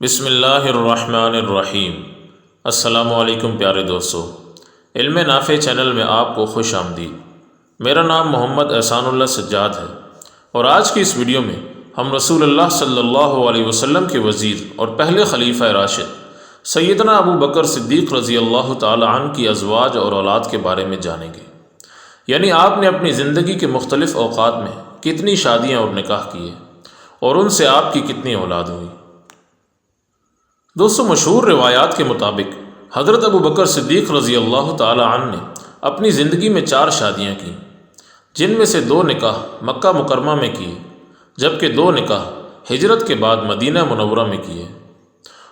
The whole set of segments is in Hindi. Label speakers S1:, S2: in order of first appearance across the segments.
S1: बिसमीम असलकम प्यारे दोस्तों। इल्म नाफ़े चैनल में आपको खुश आमदीद। मेरा नाम मोहम्मद एहसानुल्लाह सज्जाद है। और आज की इस वीडियो में हम रसूलुल्लाह सल्लल्लाहु अलैहि वसल्लम के वज़ीर और पहले खलीफा राशिद सैदना अबू बकर सिद्दीक़ रज़ी अल्लाह तन की अजवाज और औलाद के बारे में जानेंगे। यानी आपने अपनी ज़िंदगी के मुख्तलिफ़ अवकात में कितनी शादियाँ और निकाह किए, और उनसे आपकी कितनी औलाद हुई। दोस्तों, मशहूर रिवायात के मुताबिक, हज़रत अबू बकर सिद्दीक़ रज़ी अल्लाह तन ने अपनी ज़िंदगी में चार शादियाँ की, जिनमें से दो निकाह मक्का मुकरमा में किए, जबकि दो निकाह हिजरत के बाद मदीना मनवरा में किए।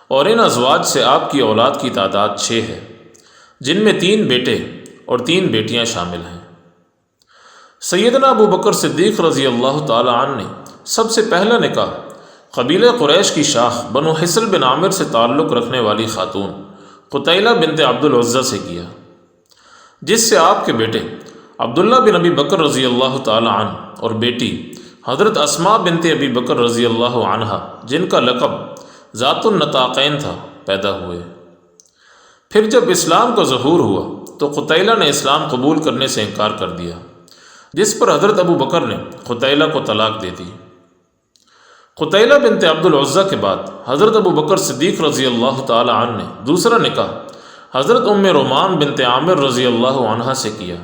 S1: और इन अजवाज से आपकी औलाद की तादाद छः है, जिनमें तीन बेटे और तीन बेटियाँ शामिल हैं। सैदना अबू बकर सिद्दीक़ रज़ी अल्लाह तन ने सबसे पहला निकाह कबील क्रैश की शाख बनो हिसल बिन आमिर से ताल्लुक़ रखने वाली ख़ातून कुतैला बिनते अब्दुलज़्ज़ा से किया, जिससे आपके बेटे अब्दुल्ला बिन अबी बकर रज़ी अल्लाह तन और बेटी हज़रत असमा बिनते अबी बकर रज़ी अल्लाह अनहा, जिनका लकब ज़ातुलनताक़ैन था, पैदा हुए। फिर जब इस्लाम का जहूर हुआ तो कुतैला ने इस्लाम कबूल करने से इनकार कर दिया, जिस पर हज़रत अबू बकर ने कुतैला को तलाक दे दी। खुतैला बिनते अब्दुलज़्ज़ा के बाद हज़रत अबू बकर सिद्दीक़ रज़ी अल्लाह तन ने दूसरा निकाह हज़रत उम रोमान बिनते आमिर रज़ी अल्लाह से किया,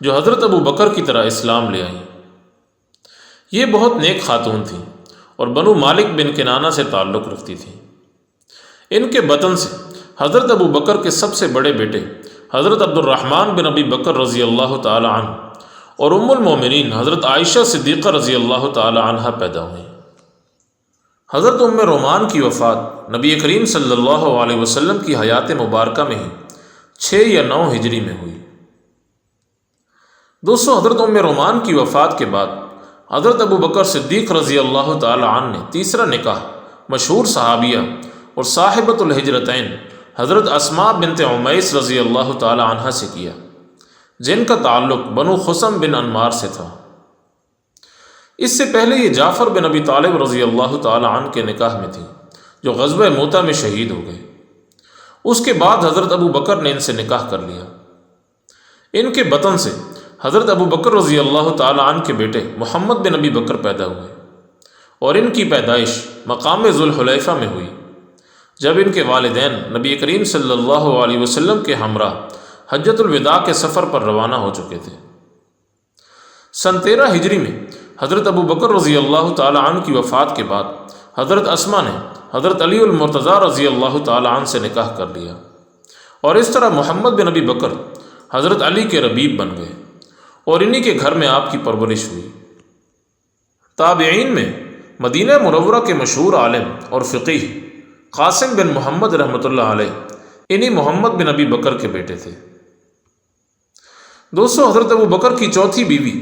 S1: जो हज़रत अबू बकर की तरह इस्लाम ले आई। ये बहुत नेक खातून थी और बनु मालिक बिन किनाना से ताल्लुक़ रखती थी। इनके बतन से हज़रत अबू बकर के सबसे बड़े बेटे हज़रत अब्दुलरहमान बिन अबी बकर रज़ी अल्लाह तन और उम्मिन हज़रत आयशा सिद्दीक़ा रज़ी अल्लाह तह पैदा हुई हज़रत उम रोमान की वफ़ात नबी करीम सल्लल्लाहु अलैहि वसल्लम की हयात मुबारक में ही छः या नौ हिजरी में हुई। दोस्तों, हज़रत उम रोमान की वफ़ात के बाद हज़रत अबू बकर सिद्दीक़ रज़ी अल्लाह तन ने तीसरा निकाह, मशहूर सहाबिया और साहिबतुलहजरतैन हज़रत असमा बिनत उमैस रज़ी अल्लाह तह से किया, जिनका ताल्लुक़ बनु खुसम बिन अनमार से था। इससे पहले ये जाफ़र बिन अबी तालिब रज़ी अल्लाह तन के निकाह में थी, जो गजब मोता में शहीद हो गए। उसके बाद हज़रत अबू बकर ने इनसे निकाह कर लिया। इनके बतन से हज़रत अबू बकर रज़ी अल्लाह तन के बेटे मोहम्मद बिन अबी बकर पैदा हुए और इनकी पैदाइश मकाम जुल्हलैफ़ा में हुई, जब इनके वालदेन नबी करीम सल्लल्लाहु अलैहि वसल्लम के हमरा हजतुलविदा के सफ़र पर रवाना हो चुके थे। सन तेरह हिजरी में हज़रत अबू बकर रज़ी अल्लाह तन की वफ़ात के बाद हज़रत असमा ने हज़रत अलीमरतज़ा रज़ी अल्लाह तन से निकाह कर लिया। और इस तरह मोहम्मद बिन अबी बकर हज़रत अली के रबीब बन गए और इन्हीं के घर में आपकी परवरिश हुई। ताबेन में मदीना मनवरा के मशहूर आलम और फ़कीह कासिम बिन मोहम्मद रहमत इन्हीं मोहम्मद बिन अबी बकर के बेटे थे। दोस्तों, हज़रत अबू बकर की चौथी बीवी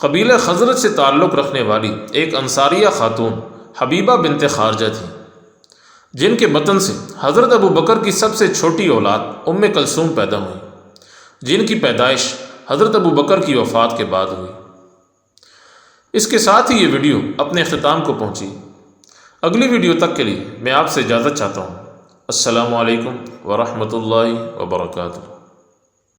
S1: कबील खजरत से ताल्लुक़ रखने वाली एक अंसारिया खातून, हबीबा बिनत खारजा थी, जिनके बतन से हज़रत अबू बकर की सबसे छोटी औलाद उम कलसूम पैदा हुई, जिनकी पैदाइश हज़रत अबू बकर की वफ़ात के बाद हुई। इसके साथ ही ये वीडियो अपने अख्ताम को पहुँची। अगली वीडियो तक के लिए मैं आपसे इजाज़त चाहता हूँ। असलकम वरहमल वर्का